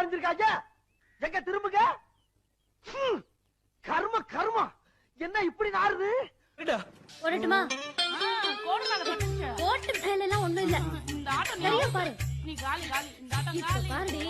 அறிஞ்சிருக்காங்க எங்க திரும்புங்க? ஹம், கர்ம கர்மா. என்ன இப்படி நாறுது? வரட்டுமா. ஓட்டு மேல எல்லாம் ஒண்ணும் இல்ல. இந்த ஆட்டம் பாரு. நீ காலி காலி. இந்த ஆட்டம் காலி. பாருடி.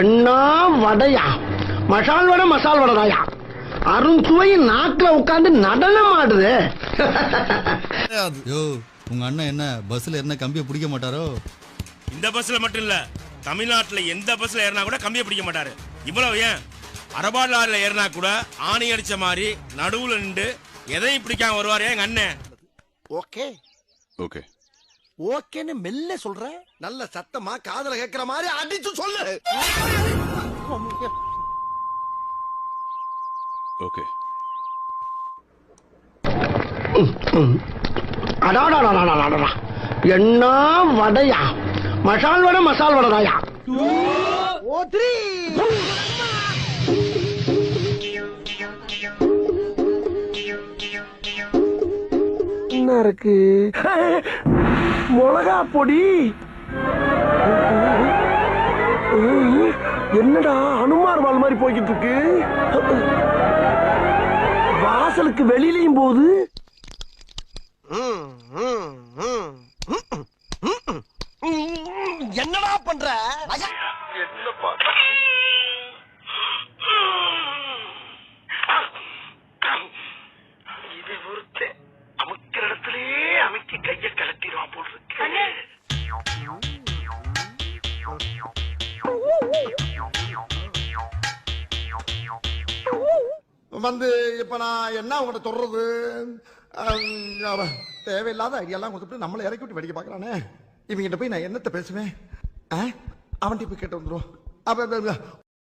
என்ன வடையா? மசால் வடை மசால் வடைதாயா? அருண்சுவை நாக்குல உட்கார்ந்து நடனம் ஆடுது யோ உங்க அண்ணன் என்ன பஸ்ல என்ன கம்பியை பிடிக்க மாட்டாரோ? இந்த பஸ்ல மட்டும் இல்ல தமிழ்நாட்டுல எந்த பஸ்ல ஏறினா கூட கம்பியை பிடிக்க மாட்டாரு. இவ்வளவு ஏன்? அரபாடு லாரில ஏறினா கூட ஆணி அடிச்ச மாதிரி நடுவுல நின்று எதையும் பிடிக்காம வருவாரு எங்க அண்ணன். ஓகே. ஓகே. ஓகேன்னு மெல்ல சொல்ற நல்ல சத்தமா காதுல கேக்குற மாதிரி அடிச்சு சொல்லு. ஓகே அடாடாடாடாடாடா என்ன வடையா? மசால் வடை மசால் வடைதாயா? ஓ த்ரீ. என்ன இருக்கு? மிளகா பொடி. என்னடா அனுமார் வால் மாதிரி போய்கிட்டு இருக்கு? வாசலுக்கு வெளியிலயும் போகுது. என்னடா பண்ற? இது ஒருத்த வந்து இப்ப நான் என்ன உங்கள்கிட்ட சொல்றது? அவன் தேவையில்லாத ஐடியாலாம் கொடுத்துட்டு நம்மளை இறக்கி விட்டு வெடிக்க பார்க்கறானே இவங்கிட்ட போய் நான் என்னத்த பேசுவேன்? அவன்கிட்ட போய் கேட்டு வந்துடும் அப்ப